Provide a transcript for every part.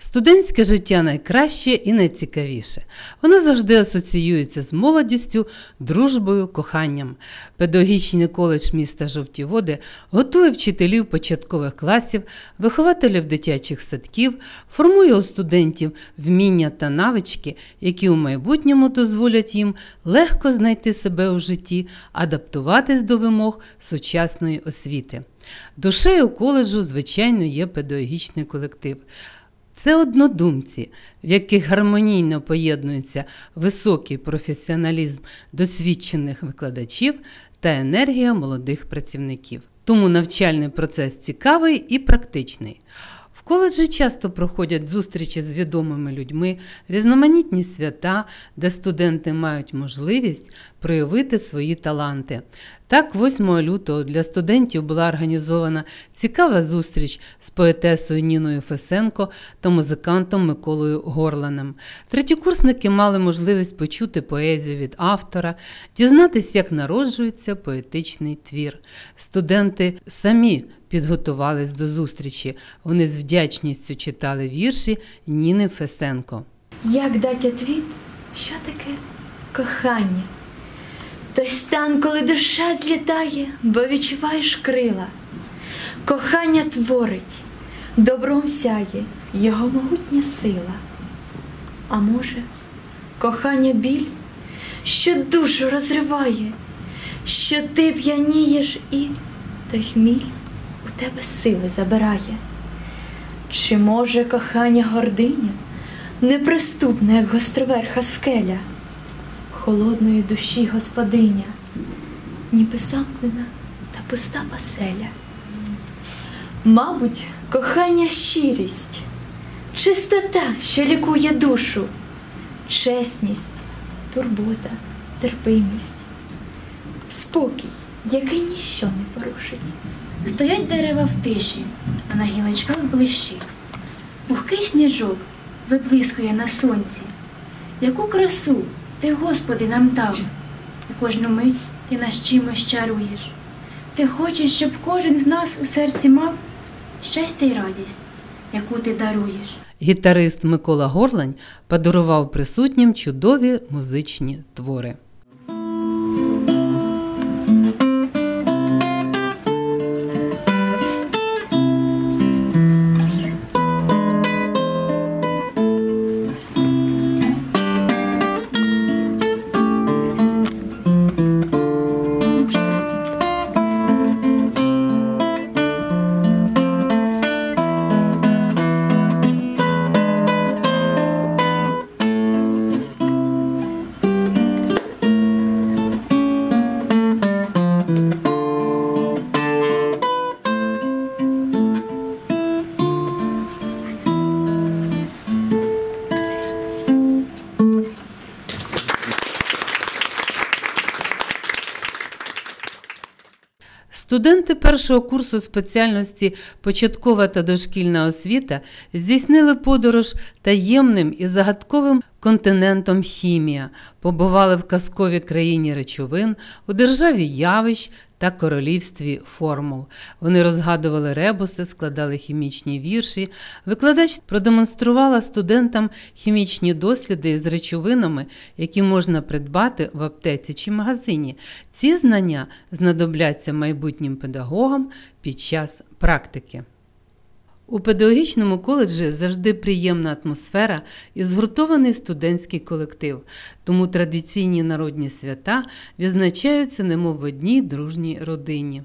Студентське життя найкраще і найцікавіше. Воно завжди асоціюється з молодістю, дружбою, коханням. Педагогічний коледж міста Жовті Води готує вчителів початкових класів, вихователів дитячих садків, формує у студентів вміння та навички, які у майбутньому дозволять їм легко знайти себе у житті, адаптуватись до вимог сучасної освіти. Душею коледжу, звичайно, є педагогічний колектив. Це однодумці, в яких гармонійно поєднується високий професіоналізм досвідчених викладачів та енергія молодих працівників. Тому навчальний процес цікавий і практичний. В коледжі часто проходять зустрічі з відомими людьми, різноманітні свята, де студенти мають можливість проявити свої таланти. Так, 8 лютого для студентів була організована цікава зустріч з поетесою Ніною Фесенко та музикантом Миколою Горланем. Третєкурсники мали можливість почути поезію від автора, дізнатися, як народжується поетичний твір. Студенти самі підготувались до зустрічі. Вони з вдячністю читали вірші Ніни Фесенко. Як дать отвіт, що таке кохання? Той стан, коли душа злітає, бо відчуваєш крила. Кохання творить, добром сяє його могутня сила. А може, кохання біль, що душу розриває, що ти п'янієш і той хміль у тебе сили забирає. Чи може кохання гординя, неприступна, як гостроверха скеля, холодної душі господиня, ніби замкнена та пуста оселя? Мабуть, кохання щирість, чистота, що лікує душу, чесність, турбота, терпимість, спокій, який ніщо не порушить. Стоять дерева в тиші, а на гілочках блищить. Пухкий сніжок виблискує на сонці. Яку красу ти, Господи, нам дав, і кожну мить ти нас чимось чаруєш. Ти хочеш, щоб кожен з нас у серці мав щастя й радість, яку ти даруєш. Гітарист Микола Горлань подарував присутнім чудові музичні твори. Студенти першого курсу спеціальності початкова та дошкільна освіта здійснили подорож таємним і загадковим континентом хімія, побували в казковій країні речовин, у державі явищ та королівстві формул. Вони розгадували ребуси, складали хімічні вірші. Викладач продемонструвала студентам хімічні досліди із речовинами, які можна придбати в аптеці чи магазині. Ці знання знадобляться майбутнім педагогам під час практики. У педагогічному коледжі завжди приємна атмосфера і згуртований студентський колектив, тому традиційні народні свята відзначаються немов в одній дружній родині.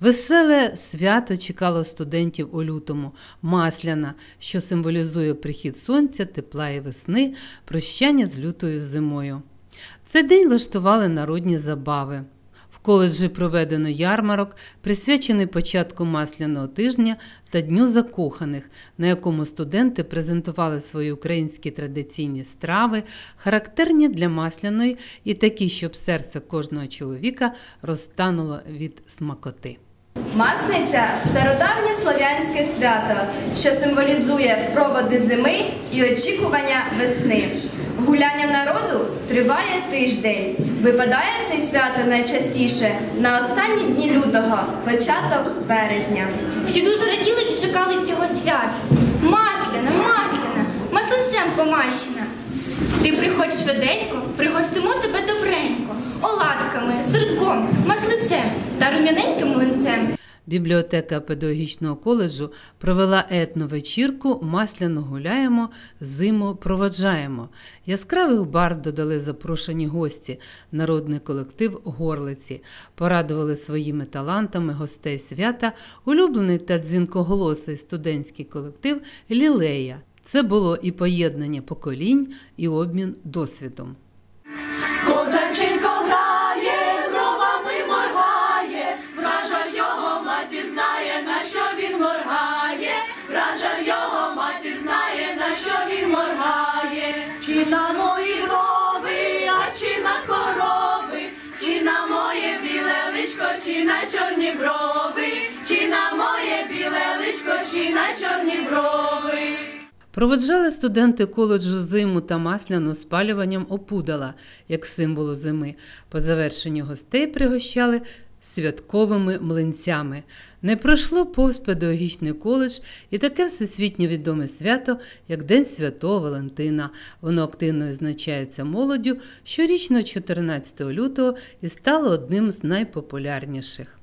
Веселе свято чекало студентів у лютому, масляна, що символізує прихід сонця, тепла і весни, прощання з лютою зимою. Цей день влаштували народні забави. Коледжі проведено ярмарок, присвячений початку масляного тижня та Дню закоханих, на якому студенти презентували свої українські традиційні страви, характерні для масляної і такі, щоб серце кожного чоловіка розтануло від смакоти. Масниця стародавнє слов'янське свято, що символізує проводи зими і очікування весни. Гуляння народу триває тиждень. Випадає це свято найчастіше на останні дні лютого, початок березня. Всі дуже раділи і чекали цього свята. Масляна, масляна, Домащина. Ти приходь швиденько, пригостимо тебе добренько, оладками, сирком, маслицем та рум'яненьким млинцем. Бібліотека педагогічного коледжу провела етновечірку Масляно гуляємо, зиму проводжаємо. Яскравих барв додали запрошені гості, народний колектив Горлиці. Порадували своїми талантами гостей свята, улюблений та дзвінкоголосий студентський колектив Лілея. Це було і поєднання поколінь, і обмін досвідом. Чи на чорні брови. Проводжали студенти коледжу зиму та масляну спалюванням опудала, як символу зими. По завершенню гостей пригощали святковими млинцями. Не пройшло повз педагогічний коледж і таке всесвітньо відоме свято, як День Святого Валентина. Воно активно відзначається молоддю щорічно 14 лютого і стало одним з найпопулярніших.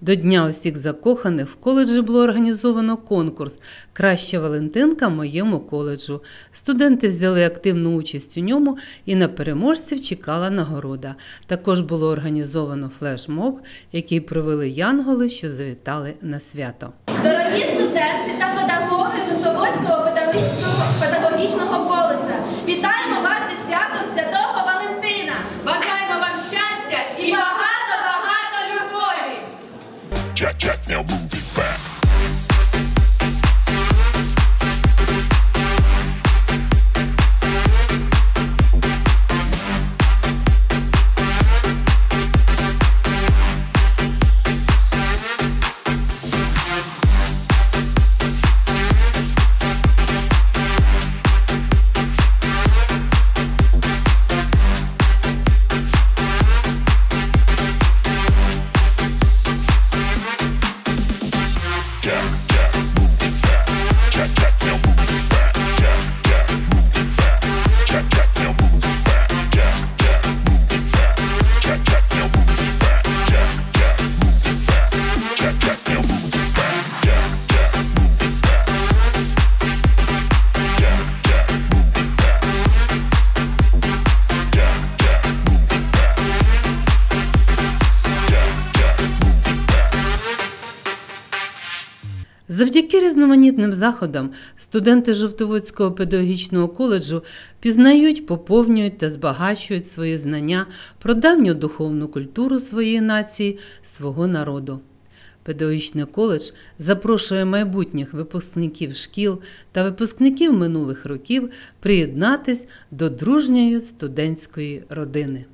До Дня усіх закоханих в коледжі було організовано конкурс Краща Валентинка моєму коледжу. Студенти взяли активну участь у ньому і на переможців чекала нагорода. Також було організовано флешмоб, який провели янголи, що завітали на свято. Дорогі студенти та Завдяки різноманітним заходам студенти Жовтоводського педагогічного коледжу пізнають, поповнюють та збагачують свої знання про давню духовну культуру своєї нації, свого народу. Педагогічний коледж запрошує майбутніх випускників шкіл та випускників минулих років приєднатись до дружньої студентської родини.